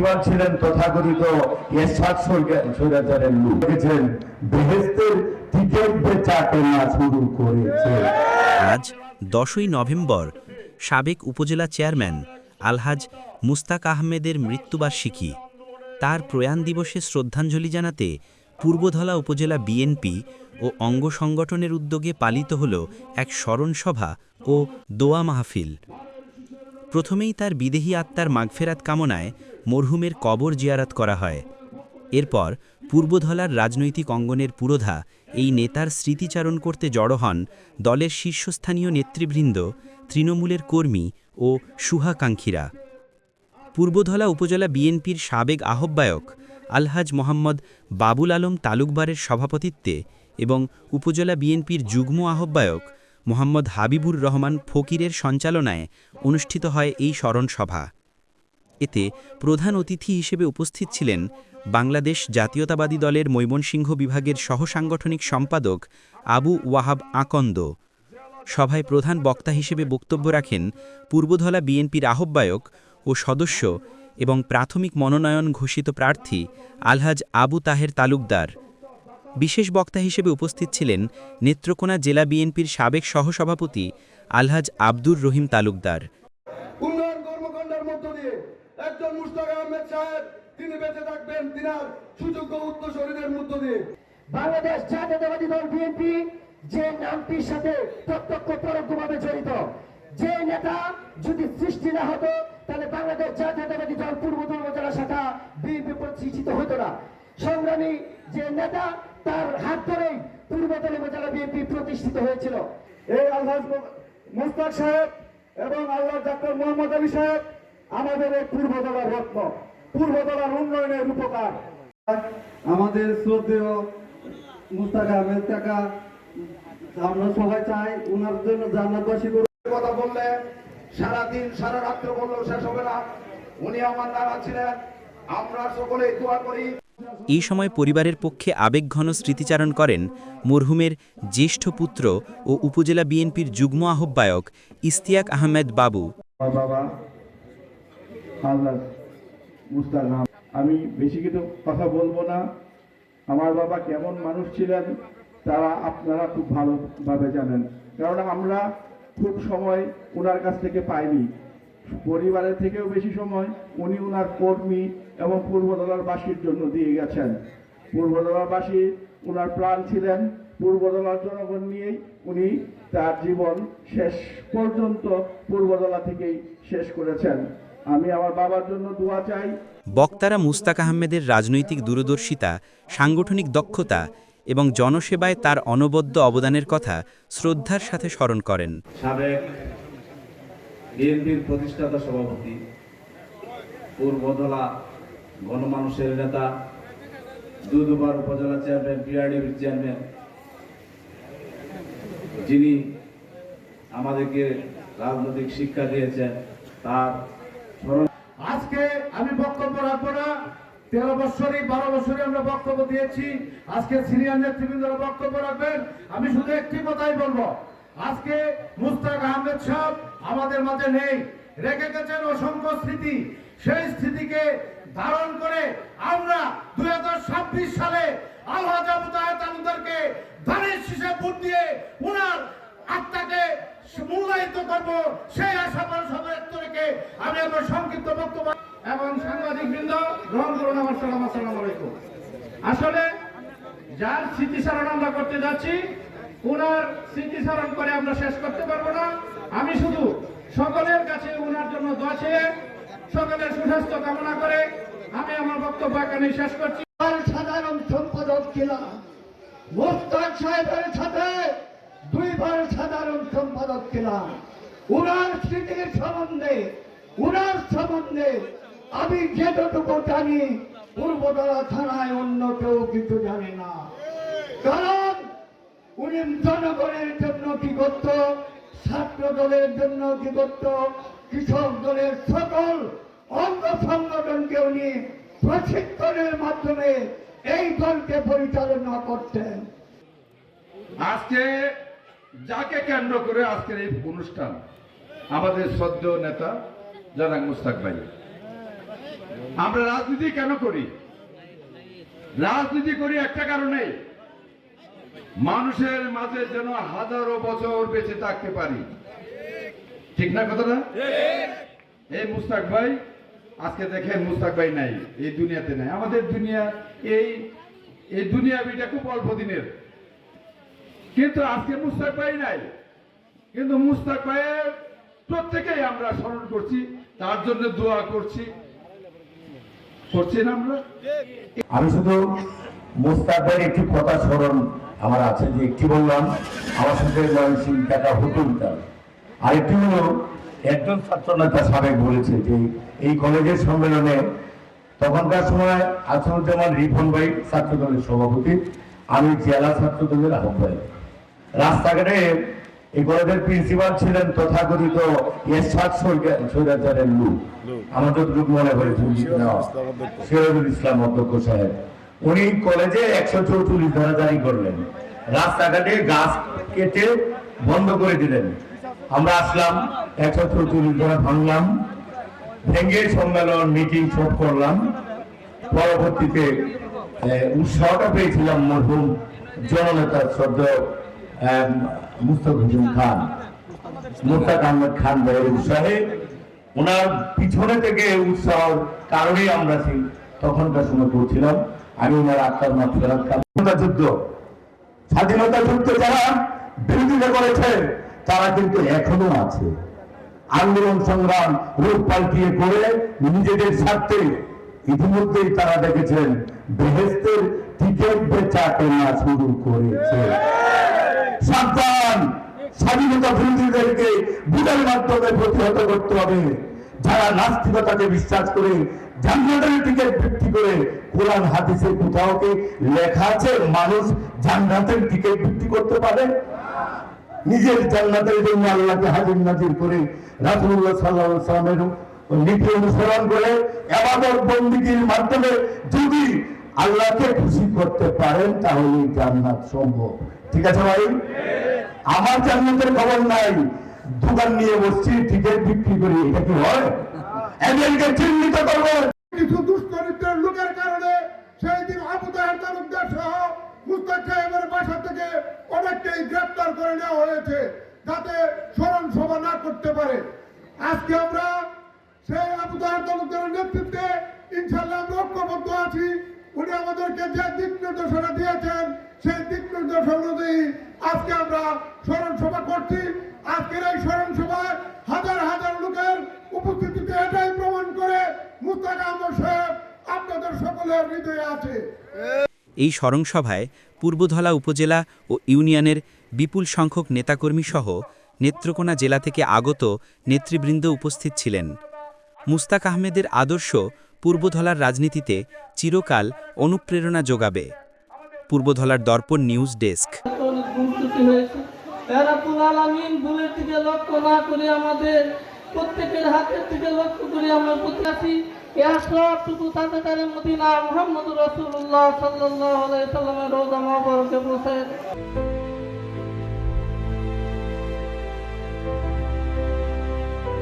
Principal ছিলেন, তথাকথিত লোক। দেখেছেন টিকিট বেচা কেনা শুরু করেছে। আজ দশই নভেম্বর, সাবেক উপজেলা চেয়ারম্যান আলহাজ মুস্তাক আহমেদের মৃত্যুবার্ষিকী। তার প্রয়াণ দিবসে শ্রদ্ধাঞ্জলি জানাতে পূর্বধলা উপজেলা বিএনপি ও অঙ্গ সংগঠনের উদ্যোগে পালিত হল এক স্মরণসভা ও দোয়া মাহফিল। প্রথমেই তার বিদেহী আত্মার মাগফেরাত কামনায় মরহুমের কবর জিয়ারাত করা হয়। এরপর পূর্বধলার রাজনৈতিক অঙ্গনের পুরোধা এই নেতার স্মৃতিচারণ করতে জড়ো হন দলের শীর্ষস্থানীয় নেতৃবৃন্দ, তৃণমূলের কর্মী ও শুভাকাঙ্ক্ষীরা। পূর্বধলা উপজেলা বিএনপির সাবেক আহ্বায়ক আলহাজ মোহাম্মদ বাবুল আলম তালুকবারের সভাপতিত্বে এবং উপজেলা বিএনপির যুগ্ম আহ্বায়ক মোহাম্মদ হাবিবুর রহমান ফকিরের সঞ্চালনায় অনুষ্ঠিত হয় এই স্মরণসভা। এতে প্রধান অতিথি হিসেবে উপস্থিত ছিলেন বাংলাদেশ জাতীয়তাবাদী দলের ময়মনসিংহ বিভাগের সহসাংগঠনিক সম্পাদক আবু ওয়াহাব আকন্দ। সভায় প্রধান বক্তা হিসেবে বক্তব্য রাখেন পূর্বধলা বিএনপির আহ্বায়ক ও সদস্য এবং প্রাথমিক মনোনয়ন ঘোষিত প্রার্থী আলহাজ আবু তাহের তালুকদার। বিশেষ বক্তা হিসেবে উপস্থিত ছিলেন নেত্রকোনা জেলা বিএনপির সাবেক সহসভাপতি আলহাজ আব্দুর রহিম তালুকদার উন্নয়ন কর্মকাণ্ডের মধ্য দিয়ে একজন মুস্তাক আহমেদ সাহেব তিনি বেঁচে থাকবেন তিনার সুযোগ্য উত্তরসূরিদের মধ্য দিয়ে। বাংলাদেশ জাতীয়তাবাদী দল বিএনপি যে নামটির সাথে প্রত্যক্ষ পরোক্ষভাবে জড়িত যে নেতা যদি সৃষ্টি না হতো তাহলে বাংলাদেশ জাতীয়তাবাদী দল পূর্বতন উপজেলা শাখা বিএনপি প্রতিষ্ঠিত হতো না। সংগ্রামী যে নেতা তার হাত ধরেই পূর্বতন উপজেলা বিএনপি প্রতিষ্ঠিত হয়েছিল। এই আল্লাহ মুস্তাক সাহেব এবং আল্লাহ ডাক্তার মোহাম্মদ আলী সাহেব আমাদের এই পূর্বতলার রত্ন। পূর্বতলার উন্নয়নের উপকার আমাদের শ্রদ্ধেয় মুস্তাক আহমেদ কাকা আমরা সবাই চাই ওনার জন্য জান্নাতবাসী করে কথা বললে সারা দিন সারা রাত্র বললেও শেষ হবে না। উনি আমার নানা ছিলেন। আমরা সকলেই দোয়া করি। এই সময় পরিবারের পক্ষে আবেগঘন স্মৃতিচারণ করেন মরহুমের জ্যেষ্ঠ পুত্র ও উপজেলা বিএনপির যুগ্ম আহ্বায়ক ইস্তিয়াক আহমেদ বাবু। বাবা মুস্তাক। আমি বেশি কিছু কথা বলব না। আমার বাবা কেমন মানুষ ছিলেন, তারা আপনারা খুব ভালোভাবে জানেন। কারণ আমরা খুব সময় ওনার কাছ থেকে পাইনি। পরিবারের থেকেও বেশি সময় উনি ওনার কর্মী এবং পূর্বদলারবাসীর জন্য দিয়ে গেছেন। পূর্বদলারবাসী ওনার প্রাণ ছিলেন, পূর্বদলার জনগণ নিয়েই উনি তার জীবন শেষ পর্যন্ত পূর্বদলা থেকেই শেষ করেছেন। আমি আমার বাবার জন্য দোয়া চাই। বক্তারা মুস্তাক আহমেদের রাজনৈতিক দূরদর্শিতা সাংগঠনিক দক্ষতা এবং জনসেবায় তার অনবদ্য অবদানের কথা শ্রদ্ধার সাথে স্মরণ করেন। সাবেক বিএনপির প্রতিষ্ঠাতা সভাপতি পূর্বদলা গণমানুষের নেতা দু দুবার উপজেলা চেয়ারম্যান পিআরডিবির চেয়ারম্যান যিনি আমাদেরকে রাজনৈতিক শিক্ষা দিয়েছেন তার আজকে আমি বক্তব্য রাখব না। তেরো বছরই বারো বছরই আমরা বক্তব্য দিয়েছি। আজকে সিনিয়র নেতৃবৃন্দরা বক্তব্য রাখবেন। আমি শুধু একটি কথাই বলব। আজকে মুস্তাক আহমেদ সাহেব আমাদের মাঝে নেই। রেখে গেছেন অসংখ্য স্মৃতি। সেই স্মৃতিকে ধারণ করে আমরা দুই হাজার ছাব্বিশ সালে আল্লাহ তালুদারকে ধানের শীষে ভোট দিয়ে উনার মূল্যায়িত করব, সেই আশা সবাই ব্যক্ত আমি আমার সংক্ষিপ্ত বক্তব্য এবং সাংবাদিক বৃন্দ গ্রহণ করুন আমার সালাম আসসালাম আলাইকুম। আসলে যার স্মৃতিচারণ আমরা করতে যাচ্ছি ওনার স্মৃতিচারণ করে আমরা শেষ করতে পারব না। আমি শুধু সকলের কাছে ওনার জন্য দোয়া চেয়ে সকলের সুস্বাস্থ্য কামনা করে আমি আমার বক্তব্য এখানে শেষ করছি। সাধারণ সম্পাদক ছিলাম। মোস্তাক সাহেবের সাথে দুইবার সাধারণ সম্পাদক ছিলাম। উনার স্মৃতির সম্বন্ধে, উনার সম্বন্ধে আমি যেটুকু জানি, পূর্বতলা থানায় অন্য কেউ কিছু জানে না। কারণ উনি জনগণের জন্য কি করত ছাত্র দলের জন্য কি করত কৃষক দলের সকল অঙ্গ সংগঠনকে উনি প্রশিক্ষণের মাধ্যমে এই দলকে পরিচালনা করতেন। আজকে যাকে কেন্দ্র করে আজকের এই অনুষ্ঠান, আমাদের শ্রদ্ধেয় নেতা জনাক মুস্তাক ভাই। আমরা রাজনীতি কেন করি? রাজনীতি করি একটা কারণে, মানুষের মাঝে যেন হাজারো বছর বেঁচে থাকতে পারি। ঠিক না কথাটা? এই মুস্তাক ভাই, আজকে দেখেন মুস্তাক ভাই নাই, এই দুনিয়াতে নাই। আমাদের দুনিয়া, এই এই দুনিয়া বিটা খুব অল্প দিনের। কিন্তু আজকে মুস্তাক ভাই নাই। কিন্তু মুস্তাক ভাইয়ের প্রত্যেকেই আমরা স্মরণ করছি, তার জন্য দোয়া করছি। করছি না আমরা? আমি শুধু মুস্তাকের একটি কথা স্মরণ আমার আছে, যে একটি বললাম, আমার সাথে ময়মনসিং টাকা হুতুমটা আরেকটি হলো, একজন ছাত্র নেতা সাবেক বলেছে যে এই কলেজের সম্মেলনে তখনকার সময় আসরুজ্জামান রিফন ভাই ছাত্র দলের সভাপতি, আমি জেলা ছাত্র দলের আহ্বায়ক। রাস্তাঘাটে এই কলেজের প্রিন্সিপাল ছিলেন তথাকথিত এরশাদ সৈরাচারের লোক। আমার যতটুকু মনে করে সিরাজুল ইসলাম অধ্যক্ষ সাহেব। উনি কলেজে একশো চৌচল্লিশ ধারা জারি করলেন। রাস্তাঘাটে গাছ কেটে বন্ধ করে দিলেন। আমরা আসলাম একশো চৌচল্লিশ ধারা ভাঙলাম। ভেঙ্গে সম্মেলন মিটিং সব করলাম। পরবর্তীতে উৎসাহটা পেয়েছিলাম মরহুম জননেতা শ্রদ্ধ হোসেন খান। মুস্তাক আহমেদ খান ভাইয়ের উৎসাহে ওনার পিছনে থেকে উৎসাহ কারণেই আমরা সেই তখনকার সময় করছিলাম আমি ওনার আত্মার মাত্রার স্বাধীনতা যুদ্ধ। স্বাধীনতা যুদ্ধ যারা বিরোধিতা করেছে, তারা কিন্তু এখনও আছে। আন্দোলন সংগ্রাম রূপ পাল্টিয়ে করে নিজেদের স্বার্থে ইতিমধ্যেই তারা দেখেছেন, বেহেস্তের টিকিট বেচা কেনা শুরু করেছে। সাবধান। স্বাধীনতা বিরোধীদেরকে বুঝার মাধ্যমে প্রতিহত করতে হবে। যারা নাস্তিকতাকে বিশ্বাস করে, জান্নাতের বিক্রি করে, কোরআন লেখা আছে, মানুষ জান্নাতের টিকিট বিক্রি করতে পারে? নিজের জান্নাতের জন্য আল্লাহকে হাজির নাজির করে আলাইহি সাল্লামের নীতি অনুসরণ করে এবাদত মাধ্যমে যদি আল্লাহকে খুশি করতে পারেন তাহলে জান্নাত সম্ভব। ঠিক আছে ভাই? আমার জান্নাতের খবর নাই। দোকান নিয়ে বসছি টিকিট বিক্রি করি, এটা কি হয়? এদেরকে চিহ্নিত করব। কিছু দুষ্করিত্রের লোকের কারণে সেই দিন আবু তাহের তালুকদার সহ মুস্তাক সাহেবের বাসা থেকে অনেককেই গ্রেপ্তার করে নেওয়া হয়েছে, যাতে স্মরণ সভা না করতে পারে। আজকে আমরা সেই আবু তাহের তালুকদারের নেতৃত্বে ইনশাল্লাহ আমরা ঐক্যবদ্ধ আছি। উনি আমাদেরকে যে দিক নির্দেশনা দিয়েছেন, সেই দিক নির্দেশনা অনুযায়ী আজকে আমরা স্মরণ সভা করছি। আজকের এই স্মরণ সভায় হাজার হাজার লোকের উপস্থিতিতে এটাই প্রমাণ করে মুস্তাক আহমদ সাহেব আপনাদের সকলের হৃদয়ে আছে। এই স্মরণসভায় পূর্বধলা উপজেলা ও ইউনিয়নের বিপুল সংখ্যক নেতাকর্মী সহ নেত্রকোনা জেলা থেকে আগত নেতৃবৃন্দ উপস্থিত ছিলেন। মুস্তাক আহমেদের আদর্শ পূর্বধলার রাজনীতিতে চিরকাল অনুপ্রেরণা যোগাবে। পূর্বধলার দর্পণ নিউজ ডেস্ক। লক্ষ্য না করে আমাদের প্রত্যেকের হাতের দিকে লক্ষ্য করে আমরা প্রত্যাশী এ সবটুকু তাতে তারে মদিনা মোহাম্মদ রসুল্লাহ সাল্লাহ সাল্লামের রোজা মহাবরকে পৌঁছায়